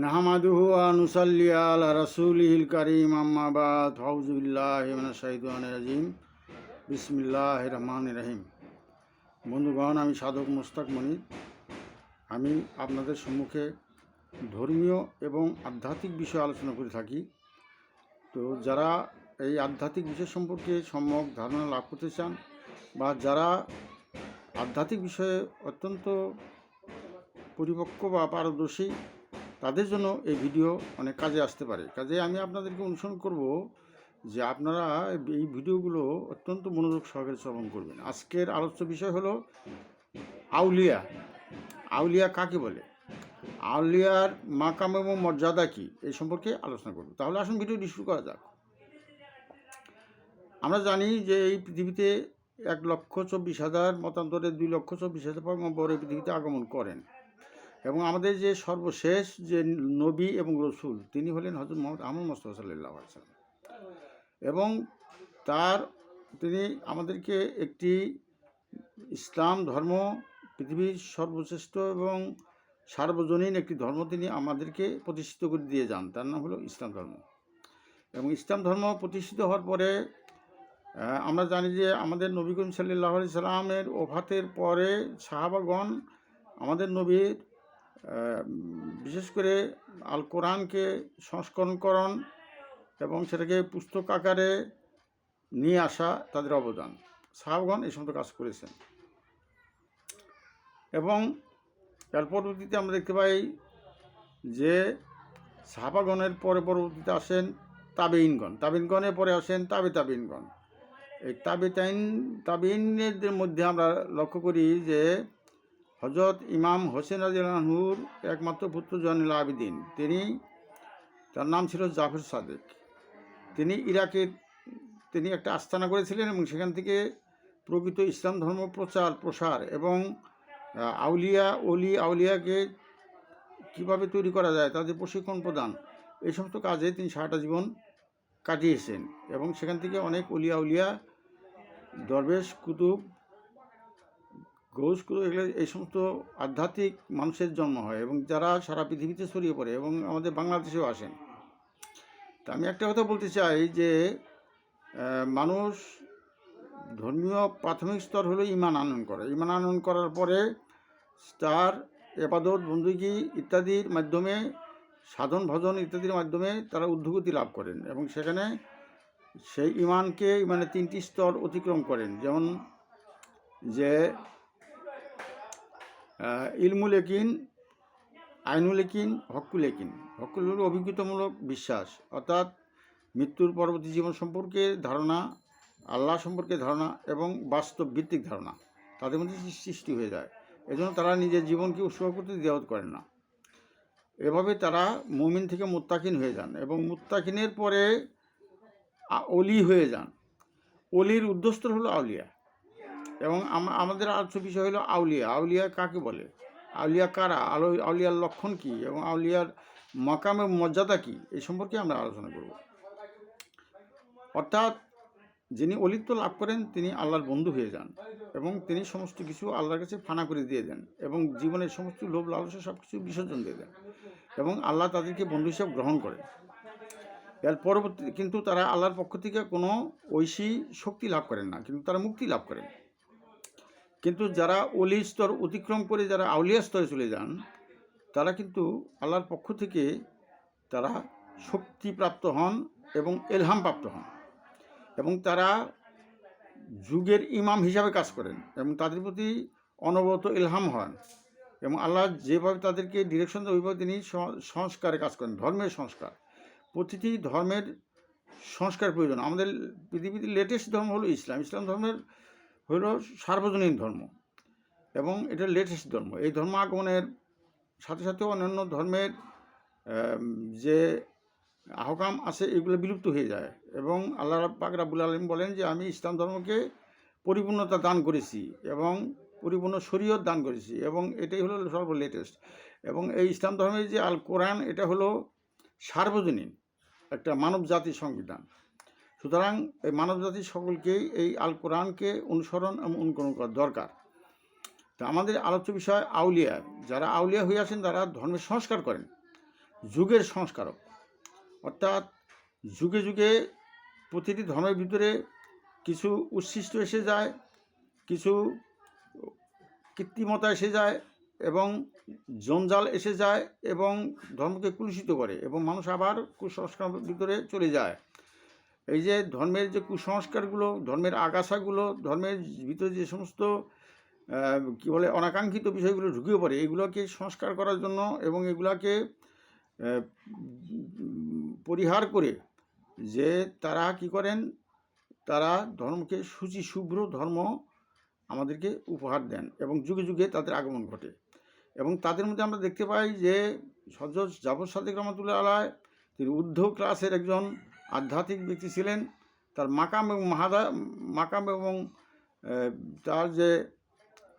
নাহমাদুহু আনুসাল্লি আলা কারীম, আম্মা বাদ। আউযু বিল্লাহি মিনাশ শাইতানির রাজিম। বিসমিল্লাহির রহমানির রহিম। বন্ধুগণ, আমি সাধক মোস্তাক মনির। আমি আপনাদের সম্মুখে ধর্মীয় এবং আধ্যাত্মিক বিষয় আলোচনা করে থাকি। তো যারা এই আধ্যাত্মিক বিষয় সম্পর্কে সম্যক ধারণা লাভ করতে চান বা যারা আধ্যাত্মিক বিষয়ে অত্যন্ত পরিপক্ক বা পারদর্শী তাদের জন্য এই ভিডিও অনেক কাজে আসতে পারে। কাজে আমি আপনাদেরকে অনুসরণ করব যে আপনারা এই ভিডিওগুলো অত্যন্ত মনোযোগ সহকারে শ্রবণ করবেন। আজকের আলোচ্য বিষয় হলো আউলিয়া। আউলিয়া কাকে বলে? আউলিয়ার মাকাম এবং মর্যাদা কী? এই সম্পর্কে আলোচনা করব। তাহলে আসুন ভিডিওটি শুরু করা যাক। আমরা জানি যে এই পৃথিবীতে এক লক্ষ চব্বিশ হাজার, মতান্তরে দুই লক্ষ চব্বিশ হাজার পয়গম্বর এই পৃথিবীতে আগমন করেন। এবং আমাদের যে সর্বশেষ যে নবী এবং রসুল, তিনি হলেন হজরত মোহাম্মদ আহমদ মোস্তফা সাল্লাহ সাল্লাম। এবং তার, তিনি আমাদেরকে একটি ইসলাম ধর্ম, পৃথিবীর সর্বশ্রেষ্ঠ এবং সার্বজনীন একটি ধর্ম তিনি আমাদেরকে প্রতিষ্ঠিত করে দিয়ে যান। তার নাম হলো ইসলাম ধর্ম। এবং ইসলাম ধর্ম প্রতিষ্ঠিত হওয়ার পরে আমরা জানি যে আমাদের নবী করিম সাল্লাহ সাল্লামের ওফাতের পরে সাহাবাগণ আমাদের নবীর বিশেষ করে আল কোরআনকে সংস্করণকরণ এবং সেটাকে পুস্তক আকারে নিয়ে আসা তাদের অবদান। সাহাবগণ এই সমস্ত কাজ করেছেন। এবং এর পরবর্তীতে আমরা দেখতে পাই যে সাহাবাগণের পরে পরবর্তীতে আসেন তাবেইনগণ তাবিনগণের পরে আসেন তাবে তাবিনগণ এই তাবে তাইন তাবিনদের মধ্যে আমরা লক্ষ্য করি যে হজরত ইমাম হোসেন রাজিয়ানহুর একমাত্র পুত্র জয়নুল আবিদিন। তিনি, তার নাম ছিল জাফর সাদেক। তিনি ইরাকের তিনি একটা আস্তানা করেছিলেন এবং সেখান থেকে প্রকৃত ইসলাম ধর্ম প্রচার, প্রসার এবং আউলিয়া অলি আউলিয়াকে কীভাবে তৈরি করা যায় তাদের প্রশিক্ষণ প্রদান এই সমস্ত কাজে তিনি সারাটা জীবন কাটিয়েছেন এবং সেখান থেকে অনেক অলিয়া উলিয়া দরবেশ, কুতুব কুতুব এগুলো এই সমস্ত আধ্যাত্মিক মানুষের জন্ম হয় এবং যারা সারা পৃথিবীতে ছড়িয়ে পড়ে এবং আমাদের বাংলাদেশেও আসেন। তা আমি একটা কথা বলতে চাই যে মানুষ ধর্মীয় প্রাথমিক স্তর হলো ইমান আনয়ন করে। ইমান আনয়ন করার পরে তার এপাদত বন্দুকি ইত্যাদির মাধ্যমে, সাধন, ভজন ইত্যাদির মাধ্যমে তারা ঊর্ধ্বগতি লাভ করেন এবং সেখানে সেই ইমানকে মানে তিনটি স্তর অতিক্রম করেন। যেমন যে ইলমুল একিন আইনুল একিন হকুল একিন হকুল হল অভিজ্ঞতামূলক বিশ্বাস, অর্থাৎ মৃত্যুর পরবর্তী জীবন সম্পর্কে ধারণা, আল্লাহ সম্পর্কে ধারণা এবং বাস্তব ভিত্তিক ধারণা তাদের মধ্যে সৃষ্টি হয়ে যায়। এজন্য তারা নিজের জীবনকে উৎসর্গ করতে দেওয়াত করেন না। এভাবে তারা মুমিন থেকে মুত্তাকিন হয়ে যান এবং মুত্তাকিনের পরে অলি হয়ে যান। অলির উদ্যস্ত হলো আউলিয়া। এবং আম- আমাদের আলোচ্য বিষয় হলো আউলিয়া। আউলিয়া কাকে বলে? আউলিয়া কারা? আলো, আউলিয়ার লক্ষণ কী? এবং আউলিয়ার মকামে মর্যাদা কী? এই সম্পর্কে আমরা আলোচনা করব। অর্থাৎ যিনি অলিত্ব লাভ করেন, তিনি আল্লাহর বন্ধু হয়ে যান এবং তিনি সমস্ত কিছু আল্লাহর কাছে ফানা করে দিয়ে দেন এবং জীবনের সমস্ত লোভ, লালসা সব কিছু বিসর্জন দিয়ে দেন এবং আল্লাহ তাদেরকে বন্ধু হিসাবে গ্রহণ করেন। এর পরবর্তী, কিন্তু তারা আল্লাহর পক্ষ থেকে কোনো ঐশী শক্তি লাভ করেন না, কিন্তু তারা মুক্তি লাভ করেন। কিন্তু যারা অলি স্তর অতিক্রম করে যারা আউলিয়া স্তরে চলে যান, তারা কিন্তু আল্লাহর পক্ষ থেকে তারা শক্তিপ্রাপ্ত হন এবং এলহাম প্রাপ্ত হন এবং তারা যুগের ইমাম হিসাবে কাজ করেন এবং তাদের প্রতি অনবরত এলহাম হন এবং আল্লাহ যেভাবে তাদেরকে ডিরেকশন দেন, ওইভাবে তিনি সংস্কারে কাজ করেন, ধর্মের সংস্কার। প্রতিটি ধর্মের সংস্কার প্রয়োজন। আমাদের পৃথিবীতে লেটেস্ট ধর্ম হলো ইসলাম। ইসলাম ধর্মের হলো সার্বজনীন ধর্ম এবং এটা লেটেস্ট ধর্ম। এই ধর্ম আগমনের সাথে সাথে অন্যান্য ধর্মের যে আহকাম আছে এগুলো বিলুপ্ত হয়ে যায় এবং আল্লাহ পাক রাবুল আলম বলেন যে আমি ইসলাম ধর্মকে পরিপূর্ণতা দান করেছি এবং পরিপূর্ণ শরীয়ত দান করেছি এবং এটাই হলো সর্ব লেটেস্ট এবং এই ইসলাম ধর্মের যে আল কোরআন এটা হলো সার্বজনীন একটা মানব জাতির সংবিধান। সুতরাং এই মানব জাতির সকলকেই এই আল কোরআনকে অনুসরণ এবং অনুকরণ করা দরকার। তা আমাদের আলোচ্য বিষয় আউলিয়া। যারা আউলিয়া হয়ে আছেন, তারা ধর্মের সংস্কার করেন, যুগের সংস্কারক। অর্থাৎ যুগে যুগে প্রতিটি ধর্মের ভিতরে কিছু উচ্ছিষ্ট এসে যায়, কিছু কৃত্রিমতা এসে যায় এবং জঞ্জাল এসে যায় এবং ধর্মকে কুলুষিত করে এবং মানুষ আবার কুসংস্কার ভিতরে চলে যায়। এই যে ধর্মের যে কুসংস্কারগুলো, ধর্মের আগাছাগুলো, ধর্মের ভিতরে যে সমস্ত কি বলে, অনাকাঙ্ক্ষিত বিষয়গুলো ঢুকিয়ে পড়ে, এগুলোকে সংস্কার করার জন্য এবং এগুলোকে পরিহার করে যে তারা কি করেন, তারা ধর্মকে সূচি শুভ্র ধর্ম আমাদেরকে উপহার দেন এবং যুগে যুগে তাদের আগমন ঘটে। এবং তাদের মধ্যে আমরা দেখতে পাই যে সজ্জজ জাফর সাদিক রহমতুল্লাহ আলায় তিনি ঊর্ধ্ব ক্লাসের একজন আধ্যাত্মিক ব্যক্তি ছিলেন, তার মাকাম এবং মাহাদা, মাকাম এবং তার যে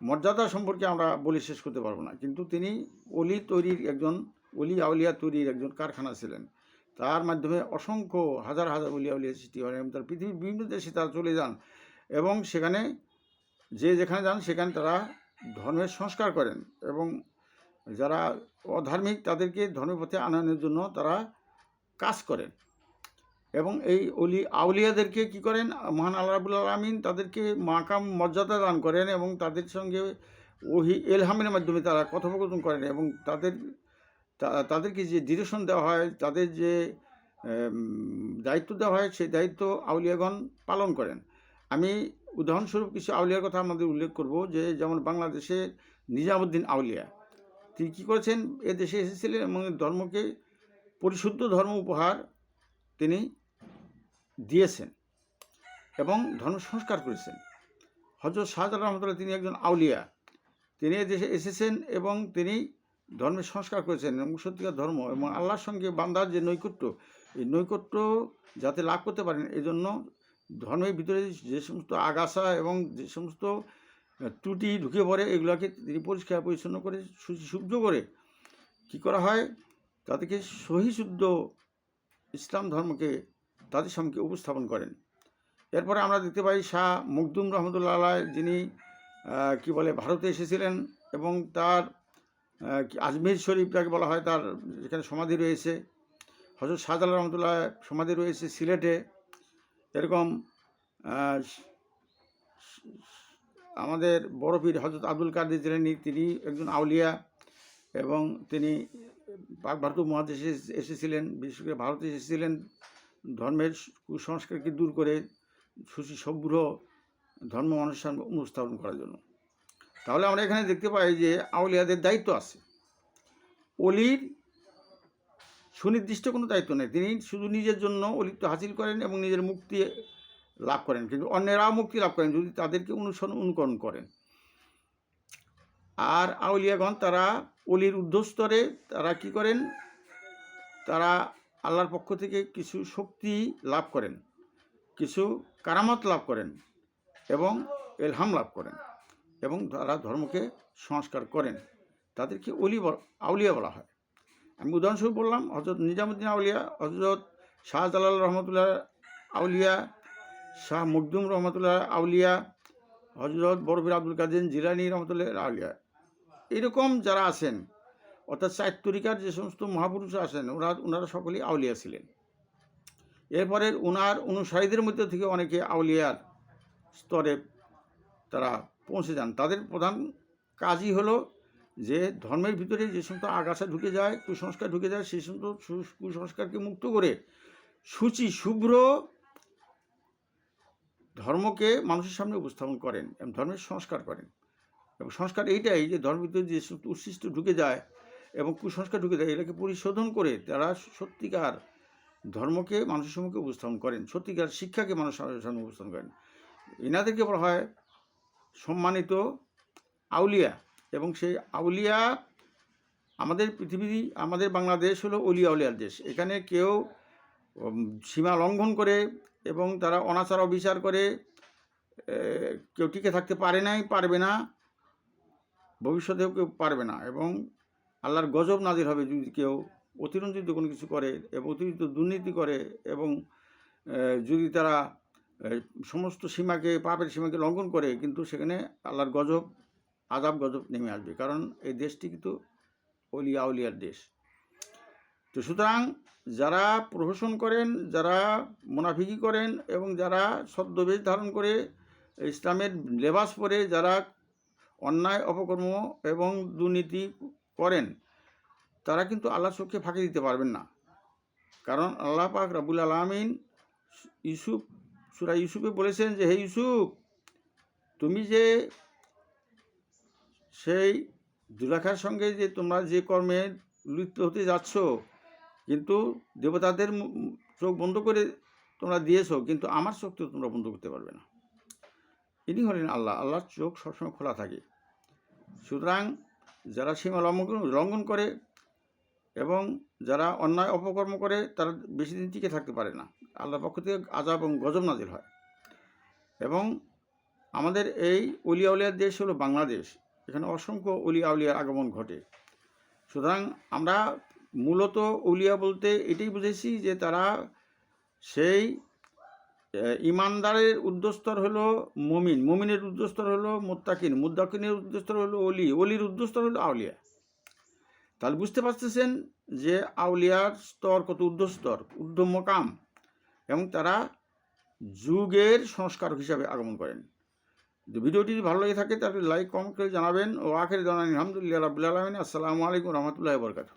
মর্যাদা সম্পর্কে আমরা বলে শেষ করতে পারব না। কিন্তু তিনি অলি তৈরির একজন অলি আউলিয়া তৈরির একজন কারখানা ছিলেন। তার মাধ্যমে অসংখ্য হাজার হাজার অলি আউলিয়া সৃষ্টি হয় এবং তার পৃথিবীর বিভিন্ন দেশে তারা চলে যান এবং সেখানে যে যেখানে যান সেখানে তারা ধর্মের সংস্কার করেন এবং যারা অধার্মিক তাদেরকে ধর্মের পথে আনয়নের জন্য তারা কাজ করেন। এবং এই অলি, আউলিয়াদেরকে কি করেন? মহান আল্লাহ রাবুল আলমিন তাদেরকে মাকাম মর্যাদা দান করেন এবং তাদের সঙ্গে ওহি, এলহামের মাধ্যমে তারা কথোপকথন করেন এবং তাদের তাদেরকে যে ডিরেকশন দেওয়া হয়, তাদের যে দায়িত্ব দেওয়া হয়, সেই দায়িত্ব আউলিয়াগণ পালন করেন। আমি উদাহরণস্বরূপ কিছু আউলিয়ার কথা আমাদের উল্লেখ করব যে, যেমন বাংলাদেশে নিজামুদ্দিন আউলিয়া। তিনি কী করেছেন? এ দেশে এসেছিলেন এবং ধর্মকে, পরিশুদ্ধ ধর্ম উপহার তিনি দিয়েছেন এবং ধর্ম সংস্কার করেছেন। হজরত শাহজালাল রহমতুল্লাহ তিনি একজন আউলিয়া। তিনি দেশে এসেছেন এবং তিনি ধর্মের সংস্কার করেছেন এবং সত্যিকার ধর্ম এবং আল্লাহর সঙ্গে বান্দার যে নৈকট্য, এই নৈকট্য যাতে লাভ করতে পারেন এই জন্য ধর্মের ভিতরে যে সমস্ত আগাছা এবং যে সমস্ত ত্রুটি ঢুকে পড়ে, এগুলোকে তিনি পরিষ্কার পরিচ্ছন্ন করে শুদ্ধ করে কী করা হয়? তাদেরকে সহিশুদ্ধ ইসলাম ধর্মকে তাদের সামনে উপস্থাপন করেন। এরপরে আমরা দেখতে পাই শাহ মুকদুম রহমতুল্লাহ যিনি কি বলে, ভারতে এসেছিলেন এবং তার আজমির শরীফ যাকে বলা হয় তার যেখানে সমাধি রয়েছে হজরত শাহজালাল রহমতুল্লাহ সমাধি রয়েছে সিলেটে। এরকম আমাদের বড় পীর হজরত আব্দুল কাদের জিলানী, তিনি একজন আউলিয়া এবং তিনি পাক ভারত মহাদেশে এসেছিলেন, বিশেষ করে ভারতে এসেছিলেন। ধর্মের কুসংস্কারকে দূর করে সুশী সভ্র ধর্ম অনুষ্ঠান উপস্থাপন করার জন্য। তাহলে আমরা এখানে দেখতে পাই যে আউলিয়াদের দায়িত্ব আছে। অলির সুনির্দিষ্ট কোনো দায়িত্ব নেই। তিনি শুধু নিজের জন্য অলিত্ব হাসিল করেন এবং নিজের মুক্তি লাভ করেন। কিন্তু অন্যেরাও মুক্তি লাভ করেন যদি তাদেরকে অনুসরণ, অনুকরণ করেন। আর আউলিয়াগণ তারা অলির উদ্ধস্তরে তারা কি করেন? তারা আল্লাহর পক্ষ থেকে কিছু শক্তি লাভ করেন, কিছু কারামত লাভ করেন এবং এলহাম লাভ করেন এবং তারা ধর্মকে সংস্কার করেন। তাদেরকে অলি আউলিয়া বলা হয়। আমি উদাহরণস্বরূপ বললাম হজরত নিজামুদ্দিন আউলিয়া হজরত শাহজালাল রহমতুল্লাহ আউলিয়া, শাহ মুকদুম রহমতুল্লাহ আউলিয়া হজরত বরফির আব্দুল কাদের জিলানি রহমতুল্লাহ আউলিয়া। এরকম যারা আছেন অর্থাৎ চার তরিকার যে সমস্ত মহাপুরুষ আছেন ওরা, ওনারা সকলেই আউলিয়া ছিলেন। এরপরে ওনার অনুসারীদের মধ্যে থেকে অনেকে আউলিয়ার স্তরে তারা পৌঁছে যান। তাদের প্রধান কাজই হলো যে ধর্মের ভিতরে যে সমস্ত আগাছা ঢুকে যায়, কুসংস্কার ঢুকে যায়, সেই সমস্ত কুসংস্কারকে মুক্ত করে সূচি, শুভ্র ধর্মকে মানুষের সামনে উপস্থাপন করেন এবং ধর্মের সংস্কার করেন। এবং সংস্কার এইটাই যে ধর্মের ভিতরে যে সমস্ত উচ্ছিষ্ট ঢুকে যায় এবং কুসংস্কার ঢুকে যায় এটাকে পরিশোধন করে তারা সত্যিকার ধর্মকে মানুষের সম্মুখে উপস্থাপন করেন, সত্যিকার শিক্ষাকে মানুষের সামনে উপস্থাপন করেন। এনাদেরকে বলা হয় সম্মানিত আউলিয়া এবং সেই আউলিয়া আমাদের পৃথিবী, আমাদের বাংলাদেশ হলো অলি আউলিয়ার দেশ। এখানে কেউ সীমা লঙ্ঘন করে এবং তারা অনাচার অবিচার করে কেউ টিকে থাকতে পারে নাই, পারবে না, ভবিষ্যতেও কেউ পারবে না এবং আল্লাহর গজব নাজির হবে যদি কেউ অতিরঞ্জিত কোনো কিছু করে এবং অতিরিক্ত দুর্নীতি করে এবং যদি তারা সমস্ত সীমাকে, পাপের সীমাকে লঙ্ঘন করে, কিন্তু সেখানে আল্লাহর গজব আজাব গজব নেমে আসবে। কারণ এই দেশটি কিন্তু অলিয়া আউলিয়ার দেশ। তো সুতরাং যারা প্রহসন করেন, যারা মোনাফিকি করেন এবং যারা ছদ্মবেশ ধারণ করে ইসলামের লেবাস পরে যারা অন্যায়, অপকর্ম এবং দুর্নীতি করেন, তারা কিন্তু আল্লাহ চোখে ফাঁকি দিতে পারবেন না। কারণ আল্লাহ পাক রাবুল আলমিন ইউসুফ, সুরা ইউসুফে বলেছেন যে, হে ইউসুফ, তুমি যে সেই দুরাখার সঙ্গে যে তোমরা যে কর্মে লিপ্ত হতে যাচ্ছ, কিন্তু দেবতাদের চোখ বন্ধ করে তোমরা দিয়েছ, কিন্তু আমার চোখ তো তোমরা বন্ধ করতে পারবে না। ইনি হলেন আল্লাহ। আল্লাহর চোখ সবসময় খোলা থাকে। সুতরাং যারা সীমা লঙ্ঘন লঙ্ঘন করে এবং যারা অন্যায় অপকর্ম করে, তারা বেশি দিন টিকে থাকতে পারে না। আল্লাহর পক্ষ থেকে আজাব এবং গজব নাজিল হয়। এবং আমাদের এই অলিয়া উলিয়ার দেশ হলো বাংলাদেশ। এখানে অসংখ্য অলিয়া উলিয়ার আগমন ঘটে। সুতরাং আমরা মূলত উলিয়া বলতে এটাই বুঝেছি যে তারা সেই ইমানদারের উদ্যস্তর হলো মমিন, মমিনের উদ্যস্তর হলো মোত্তাকিন মুদ্দাকিনের উদ্যস্তর হলো অলি অলির উদ্যস্তর হলো আউলিয়া। তাহলে বুঝতে পারতেছেন যে আউলিয়ার স্তর কত ঊর্ধ্বস্তর ঊর্ধ্ব মকাম, এবং তারা যুগের সংস্কারক হিসাবে আগমন করেন। ভিডিওটি যদি ভালো লাগে থাকে তাহলে লাইক, কমেন্ট করে জানাবেন। ও আখের জানান আলহামদুলিল্লাহ রাবুল আলমিন। আসসালামু আলাইকুম রহমতুল্লাহ বরকাত